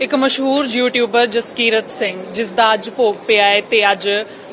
ਇੱਕ ਮਸ਼ਹੂਰ ਯੂਟਿਊਬਰ ਜਸਕੀਰਤ ਸਿੰਘ, ਜਿਸ ਦਾ ਅੱਜ ਭੋਗ ਪਿਆ ਹੈ ਤੇ ਅੱਜ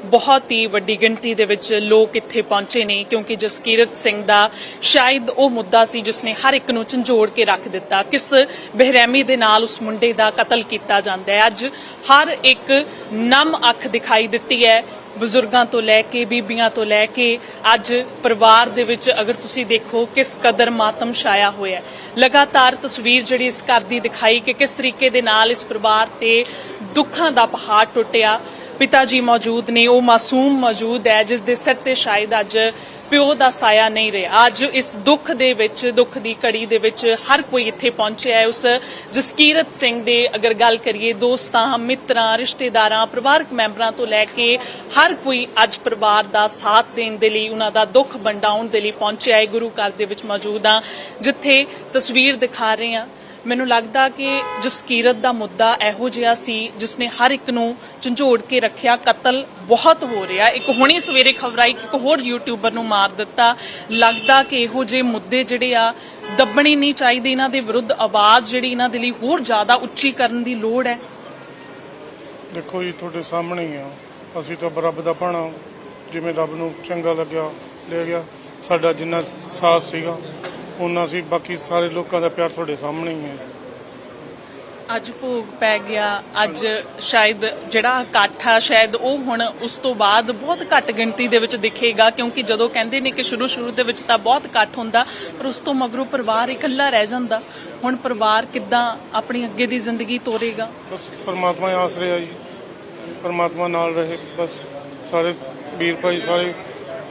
ਬਹੁਤ ਹੀ ਵੱਡੀ ਗਿਣਤੀ ਦੇ ਵਿੱਚ ਲੋਕ ਇੱਥੇ ਪਹੁੰਚੇ ਨੇ, ਕਿਉਂਕਿ ਜਸਕੀਰਤ ਸਿੰਘ ਦਾ ਸ਼ਾਇਦ ਉਹ ਮੁੱਦਾ ਸੀ ਜਿਸ ਨੇ ਹਰ ਇੱਕ ਨੂੰ ਝੰਜੋੜ ਕੇ ਰੱਖ ਦਿੱਤਾ। ਕਿਸ ਬੇਰਹਿਮੀ ਦੇ ਨਾਲ ਉਸ ਮੁੰਡੇ ਦਾ ਕਤਲ ਕੀਤਾ ਜਾਂਦਾ ਹੈ। ਅੱਜ ਹਰ ਇੱਕ ਨਮ ਅੱਖ ਦਿਖਾਈ ਦਿੱਤੀ ਹੈ। ਬਜ਼ੁਰਗਾਂ ਤੋਂ ਲੈ ਕੇ, ਬੀਬੀਆਂ ਤੋਂ ਲੈ ਕੇ ਅੱਜ ਪਰਿਵਾਰ ਦੇ ਵਿੱਚ ਅਗਰ ਤੁਸੀਂ ਦੇਖੋ ਕਿਸ ਕਦਰ ਮਾਤਮ ਛਾਇਆ ਹੋਇਆ ਹੈ। ਲਗਾਤਾਰ ਤਸਵੀਰ ਜਿਹੜੀ ਇਸ ਘਰ ਦੀ ਦਿਖਾਈ ਕਿ ਕਿਸ ਤਰੀਕੇ ਦੇ ਨਾਲ ਇਸ ਪਰਿਵਾਰ ਤੇ ਦੁੱਖਾਂ ਦਾ ਪਹਾੜ ਟੁੱਟਿਆ। ਪਿਤਾ ਜੀ ਮੌਜੂਦ ਨੇ, ਉਹ ਮਾਸੂਮ ਮੌਜੂਦ ਹੈ, ਜਿਸ ਦੇ ਸਿਰ ਤੇ ਸ਼ਾਇਦ ਅੱਜ ਪਿਓ ਦਾ ਸਾਇਆ ਨਹੀਂ ਰਿਹਾ। ਅੱਜ ਇਸ ਦੁੱਖ ਦੇ ਵਿੱਚ, ਦੁੱਖ ਦੀ ਘੜੀ ਦੇ ਵਿੱਚ ਹਰ ਕੋਈ ਇੱਥੇ ਪਹੁੰਚਿਆ ਹੈ। ਉਸ ਜਸਕੀਰਤ ਸਿੰਘ ਦੇ ਅਗਰ ਗੱਲ ਕਰੀਏ, ਦੋਸਤਾਂ, ਮਿੱਤਰਾਂ, ਰਿਸ਼ਤੇਦਾਰਾਂ, ਪਰਿਵਾਰਕ ਮੈਂਬਰਾਂ ਤੋਂ ਲੈ ਕੇ ਹਰ ਕੋਈ ਅੱਜ ਪਰਿਵਾਰ ਦਾ ਸਾਥ ਦੇਣ ਦੇ ਲਈ, ਉਹਨਾਂ ਦਾ ਦੁੱਖ ਵੰਡਾਉਣ ਦੇ ਲਈ ਪਹੁੰਚਿਆ ਹੈ। ਗੁਰੂ ਘਰ ਦੇ ਵਿੱਚ ਮੌਜੂਦ ਆ ਜਿੱਥੇ ਤਸਵੀਰ ਦਿਖਾ ਰਹੇ ਆ ਮੈਨੂੰ ਲੱਗਦਾ ਕਿ ਜਸਕੀਰਤ ਦਾ ਮੁੱਦਾ ਇਹੋ ਜਿਹਾ ਸੀ ਜਿਸ ਨੇ ਹਰ ਇੱਕ ਨੂੰ ਝੰਜੋੜ ਕੇ ਰੱਖਿਆ, ਕਤਲ ਬਹੁਤ ਹੋ ਰਿਹਾ। ਇੱਕ ਹੁਣੀ ਸਵੇਰੇ ਖਬਰ ਆਈ ਕਿ ਇੱਕ ਹੋਰ ਯੂਟਿਊਬਰ ਨੂੰ ਮਾਰ ਦਿੱਤਾ। ਲੱਗਦਾ ਕਿ ਇਹੋ ਜਿਹੇ ਮੁੱਦੇ ਜਿਹੜੇ ਆ, ਦੱਬਣੇ ਨਹੀਂ ਚਾਹੀਦੇ। ਇਹਨਾਂ ਦੇ ਵਿਰੁੱਧ ਆਵਾਜ਼ ਜਿਹੜੀ ਇਹਨਾਂ ਦੇ ਲਈ ਹੋਰ ਜ਼ਿਆਦਾ ਉੱਚੀ ਕਰਨ ਦੀ ਲੋੜ ਹੈ। ਦੇਖੋ ਜੀ, ਤੁਹਾਡੇ ਸਾਹਮਣੇ ਹੀ ਆ। ਅਸੀਂ ਤਾਂ ਰੱਬ ਦਾ ਭਾਣਾ। ਜਿਵੇਂ ਰੱਬ ਨੂੰ ਚੰਗਾ ਲੱਗਿਆ, ਲੈ ਗਿਆ। ਸਾਡਾ ਜਿੰਨਾ ਸਾਥ ਸੀਗਾ ਉਹਨਾਂ ਸੀ ਬਾਕੀ ਸਾਰੇ ਲੋਕਾਂ ਦਾ ਪਿਆਰ ਤੁਹਾਡੇ ਸਾਹਮਣੇ ਹੀ ਹੈ। ਅੱਜ ਭੋਗ ਪੈ ਗਿਆ। ਅੱਜ ਸ਼ਾਇਦ ਜਿਹੜਾ ਇਕੱਠ ਆ ਸ਼ਾਇਦ ਉਹ ਹੁਣ ਉਸ ਤੋਂ ਬਾਅਦ ਬਹੁਤ ਘੱਟ ਗਿਣਤੀ ਦੇ ਵਿੱਚ ਦਿਖੇਗਾ ਕਿਉਂਕਿ ਜਦੋਂ ਕਹਿੰਦੇ ਨੇ ਕਿ ਸ਼ੁਰੂ ਸ਼ੁਰੂ ਦੇ ਵਿੱਚ ਤਾਂ ਬਹੁਤ ਇਕੱਠ ਹੁੰਦਾ ਪਰ ਉਸ ਤੋਂ ਮਗਰੋਂ ਪਰਿਵਾਰ ਇਕੱਲਾ ਰਹਿ ਜਾਂਦਾ। ਹੁਣ ਪਰਿਵਾਰ ਕਿੱਦਾਂ ਆਪਣੀ ਅੱਗੇ ਦੀ ਜ਼ਿੰਦਗੀ ਤੋਰੇਗਾ? ਬਸ ਪਰਮਾਤਮਾ ਹੀ ਆਸਰੇ ਆ ਜੀ। ਪਰਮਾਤਮਾ ਨਾਲ ਰਹੇ। ਬਸ ਸਾਰੇ ਵੀਰ ਭਾਈ ਸਾਰੇ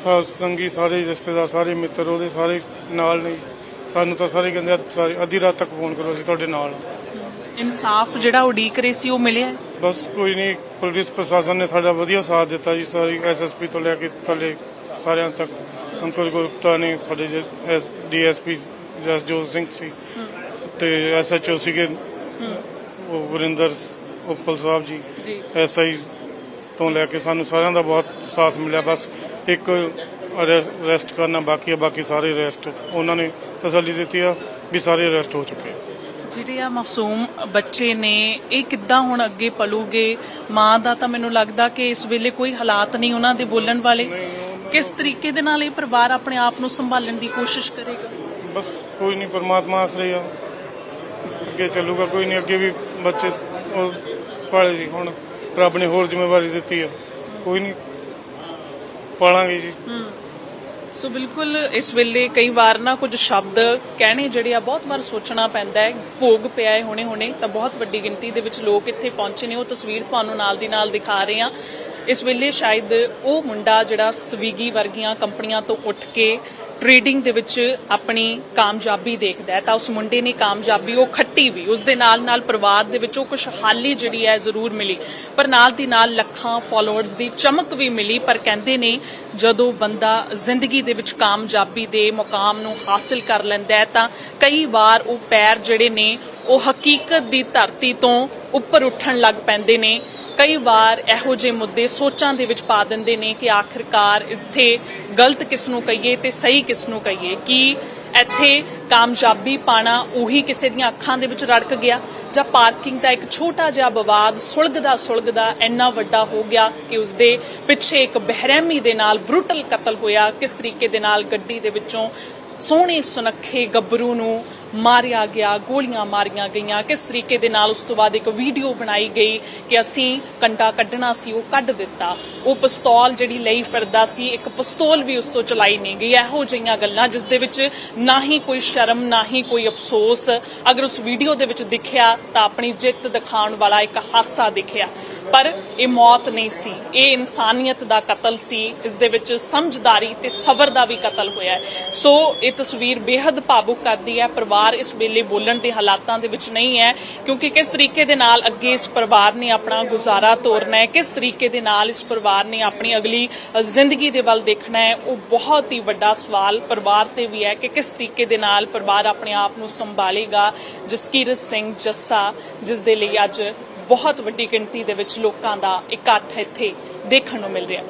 ਸਾਥ ਸੰਗੀ ਸਾਰੇ ਰਿਸ਼ਤੇਦਾਰ ਸਾਰੇ ਮਿੱਤਰ ਉਹਦੇ ਸਾਰੇ ਨਾਲ ਨੇ। ਸਾਨੂੰ ਤਾਂ ਸਾਰੇ ਕਹਿੰਦੇ ਆ, ਸਾਰੇ ਅੱਧੀ ਰਾਤ ਤੱਕ ਫੋਨ ਕਰੋ ਅਸੀਂ ਤੁਹਾਡੇ ਨਾਲ ਹਾਂ। ਇਨਸਾਫ ਜਿਹੜਾ ਉਡੀਕ ਰਹੇ ਸੀ ਉਹ ਮਿਲਿਆ ਹੈ? ਬਸ ਕੋਈ ਨਹੀਂ ਪੁਲਿਸ ਪ੍ਰਸ਼ਾਸਨ ਨੇ ਸਾਡਾ ਵਧੀਆ ਸਾਥ ਦਿੱਤਾ ਜੀ ਸਾਰੀ ਐਸਐਸਪੀ ਤੋਂ ਲੈ ਕੇ ਥੱਲੇ ਸਾਰਿਆਂ ਤੱਕ ਅੰਕਲ ਗੁਪਤਾ ਨੇ ਸਾਡੇ ਡੀਐਸਪੀ ਜਸਜੋਤ ਸਿੰਘ ਸੀ ਤੇ ਐਸਐਚਓ ਸੀਗੇ ਉਹ ਵਰਿੰਦਰ ਉੱਪਲ ਸਾਹਿਬ ਜੀ ਜੀ ਐਸਆਈ ਤੋਂ ਲੈ ਕੇ ਸਾਨੂੰ ਸਾਰਿਆਂ ਦਾ ਬਹੁਤ ਸਾਥ ਮਿਲਿਆ ਬਸ ਇੱਕ ਅਰੈਸਟ ਕਰਨਾ ਬਾਕੀ ਹੈ ਬਾਕੀ ਸਾਰੇ ਅਰੈਸਟ ਉਹਨਾਂ ਨੇ ਤਸੱਲੀ ਦਿੱਤੀ ਆ ਵੀ ਸਾਰੇ ਅਰੈਸਟ ਹੋ ਚੁੱਕੇ ਆ। ਜਿਹੜੇ ਆ ਮਾਸੂਮ ਬੱਚੇ ਨੇ ਇਹ ਕਿੱਦਾਂ ਹੁਣ ਅੱਗੇ ਪਲੂਗੇ? ਮਾਂ ਦਾ ਤਾਂ ਮੈਨੂੰ ਲੱਗਦਾ ਕਿ ਇਸ ਵੇਲੇ ਕੋਈ ਹਾਲਾਤ ਨਹੀਂ ਉਹਨਾਂ ਦੇ ਬੋਲਣ ਵਾਲੇ। ਕਿਸ ਤਰੀਕੇ ਦੇ ਨਾਲ ਇਹ ਪਰਿਵਾਰ ਆਪਣੇ ਆਪ ਨੂੰ ਸੰਭਾਲਣ ਦੀ ਕੋਸ਼ਿਸ਼ ਕਰੇਗਾ? ਬਸ ਕੋਈ ਨਹੀਂ ਪਰਮਾਤਮਾ ਆਸਰੇ ਆ। ਅੱਗੇ ਚੱਲੂਗਾ ਕੋਈ ਨਹੀਂ ਅੱਗੇ ਵੀ ਬੱਚੇ ਪਾਲੇ ਜੀ ਹੁਣ ਰੱਬ ਨੇ ਹੋਰ ਜ਼ਿੰਮੇਵਾਰੀ ਦਿੱਤੀ ਆ। ਕੋਈ ਨਹੀਂ ਪਾਲਾਂਗੇ ਜੀ। ਸੋ ਬਿਲਕੁਲ ਇਸ ਵੇਲੇ ਕਈ ਵਾਰ ਨਾ ਕੁਝ ਸ਼ਬਦ, ਕਹਿਣੇ ਜਿਹੜੇ ਆ ਬਹੁਤ ਵਾਰ ਸੋਚਣਾ ਪੈਂਦਾ ਹੈ, ਭੋਗ ਪਿਆ ਹੈ ਹੁਣੇ ਹੁਣੇ ਤਾਂ ਬਹੁਤ ਵੱਡੀ ਗਿਣਤੀ ਦੇ ਵਿੱਚ ਲੋਕ ਇੱਥੇ ਪਹੁੰਚੇ ਨੇ। ਉਹ ਤਸਵੀਰ ਤੁਹਾਨੂੰ ਨਾਲ ਦੀ ਨਾਲ ਦਿਖਾ ਰਹੇ ਆ ਇਸ ਵੇਲੇ ਸ਼ਾਇਦ ਉਹ ਮੁੰਡਾ ਜਿਹੜਾ ਸਵੀਗੀ ਵਰਗੀਆਂ ਕੰਪਨੀਆਂ ਤੋਂ ਉੱਠ ਕੇ ਟ੍ਰੇਡਿੰਗ ਦੇ ਵਿੱਚ ਆਪਣੀ ਕਾਮਯਾਬੀ ਦੇਖਦਾ ਹੈ, ਤਾਂ ਉਸ ਮੁੰਡੇ ਨੇ ਕਾਮਯਾਬੀ ਉਹ ਖੱਟੀ ਵੀ ਉਸ ਦੇ ਨਾਲ ਨਾਲ ਪਰਿਵਾਰ ਦੇ ਵਿੱਚ ਉਹ ਖੁਸ਼ਹਾਲੀ ਜਿਹੜੀ ਹੈ ਜ਼ਰੂਰ ਮਿਲੀ। ਪਰ ਨਾਲ ਦੀ ਨਾਲ ਲੱਖਾਂ ਫਾਲੋਅਰਸ ਦੀ ਚਮਕ ਵੀ ਮਿਲੀ, ਪਰ ਕਹਿੰਦੇ ਨੇ ਜਦੋਂ ਬੰਦਾ ਜ਼ਿੰਦਗੀ ਦੇ ਵਿੱਚ ਕਾਮਯਾਬੀ ਦੇ ਮੁਕਾਮ ਨੂੰ ਹਾਸਲ ਕਰ ਲੈਂਦਾ ਹੈ, ਤਾਂ ਕਈ ਵਾਰ ਉਹ ਪੈਰ ਜਿਹੜੇ ਨੇ ਉਹ ਹਕੀਕਤ ਦੀ ਧਰਤੀ ਤੋਂ ਉੱਪਰ ਉੱਠਣ ਲੱਗ ਪੈਂਦੇ ਨੇ। ਕਈ ਵਾਰ ਇਹੋ ਜਿਹੇ ਮੁੱਦੇ ਸੋਚਾਂ ਦੇ ਵਿੱਚ ਪਾ ਦਿੰਦੇ ਨੇ ਕਿ ਆਖਿਰਕਾਰ ਇੱਥੇ ਗਲਤ ਕਿਸ ਨੂੰ ਕਹੀਏ ਤੇ ਸਹੀ ਕਿਸ ਨੂੰ ਕਹੀਏ। ਕਿ ਇੱਥੇ ਕਾਮਯਾਬੀ ਪਾਣਾ ਉਹੀ ਕਿਸੇ ਦੀਆਂ ਅੱਖਾਂ ਦੇ ਵਿੱਚ ਰੜਕ ਗਿਆ ਜਾਂ ਪਾਰਕਿੰਗ ਦਾ ਇੱਕ ਛੋਟਾ ਜਿਹਾ ਵਿਵਾਦ ਸੁਲਗਦਾ ਸੁਲਗਦਾ ਇੰਨਾ ਵੱਡਾ ਹੋ ਗਿਆ ਕਿ ਉਸ ਦੇ ਪਿੱਛੇ ਇੱਕ ਬਹਿਰਹਿਮੀ ਦੇ ਨਾਲ ਬਰੂਟਲ ਕਤਲ ਹੋਇਆ। ਕਿਸ ਤਰੀਕੇ ਦੇ ਨਾਲ ਗੱਡੀ ਦੇ ਵਿੱਚੋਂ ਸੋਹਣੇ ਸੁਨੱਖੇ ਗੱਭਰੂ ਨੂੰ ਮਾਰਿਆ ਗਿਆ, ਗੋਲੀਆਂ ਮਾਰੀਆਂ ਗਈਆਂ। ਕਿਸ ਤਰੀਕੇ ਦੇ ਨਾਲ ਉਸ ਤੋਂ ਬਾਅਦ ਇੱਕ ਵੀਡੀਓ ਬਣਾਈ ਗਈ ਕਿ ਅਸੀਂ ਕੰਡਾ ਕੱਢਣਾ ਸੀ, ਉਹ ਕੱਢ ਦਿੱਤਾ। ਉਹ ਪਿਸਤੌਲ ਜਿਹੜੀ ਲਈ ਫਿਰਦਾ ਸੀ, ਇੱਕ ਪਿਸਤੌਲ ਵੀ ਉਸ ਤੋਂ ਚਲਾਈ ਨਹੀਂ ਗਈ। ਇਹੋ ਜਿਹੀਆਂ ਗੱਲਾਂ ਜਿਸ ਦੇ ਵਿੱਚ ਨਾ ਹੀ ਕੋਈ ਸ਼ਰਮ, ਨਾ ਹੀ ਕੋਈ ਅਫਸੋਸ। ਅਗਰ ਉਸ ਵੀਡੀਓ ਦੇ ਵਿੱਚ ਦਿਖਿਆ ਤਾਂ ਆਪਣੀ ਜਿੱਤ ਦਿਖਾਉਣ ਵਾਲਾ ਇੱਕ ਹਾਸਾ ਦਿਖਿਆ। ਪਰ ਇਹ ਮੌਤ ਨਹੀਂ ਸੀ। ਇਹ ਇਨਸਾਨੀਅਤ ਦਾ ਕਤਲ ਸੀ। ਇਸ ਦੇ ਵਿੱਚ ਸਮਝਦਾਰੀ ਤੇ ਸਬਰ ਦਾ ਵੀ ਕਤਲ ਹੋਇਆ ਸੋ ਇਹ ਤਸਵੀਰ ਬੇहद ਭਾਵੁਕ ਕਰਦੀ ਹੈ ਪਰਿਵਾਰ ਇਸ ਵੇਲੇ ਬੋਲਣ ਦੇ ਹਾਲਾਤਾਂ ਦੇ ਵਿੱਚ ਨਹੀਂ ਹੈ, ਕਿਉਂਕਿ ਕਿਸ ਤਰੀਕੇ ਦੇ ਨਾਲ ਅੱਗੇ ਇਸ ਪਰਿਵਾਰ ਨੇ ਆਪਣਾ ਗੁਜ਼ਾਰਾ ਤੋਰਨਾ ਹੈ, ਕਿਸ ਤਰੀਕੇ ਦੇ ਨਾਲ ਇਸ ਪਰਿਵਾਰ ਨੇ ਆਪਣੀ ਅਗਲੀ ਜ਼ਿੰਦਗੀ ਦੇ ਵੱਲ ਦੇਖਣਾ ਹੈ, ਉਹ ਬਹੁਤ ਹੀ ਵੱਡਾ ਸਵਾਲ ਪਰਿਵਾਰ ਤੇ ਵੀ ਹੈ ਕਿ ਕਿਸ ਤਰੀਕੇ ਦੇ ਨਾਲ ਪਰਿਵਾਰ ਆਪਣੇ ਆਪ ਨੂੰ ਸੰਭਾਲੇਗਾ। ਜਸਕੀਰਤ ਸਿੰਘ ਜੱਸਾ, ਜਿਸ ਦੇ ਲਈ ਅੱਜ ਬਹੁਤ ਵੱਡੀ ਗਿਣਤੀ ਦੇ ਵਿੱਚ ਲੋਕਾਂ ਦਾ ਇਕੱਠ ਇੱਥੇ ਦੇਖਣ ਨੂੰ ਮਿਲ ਰਿਹਾ।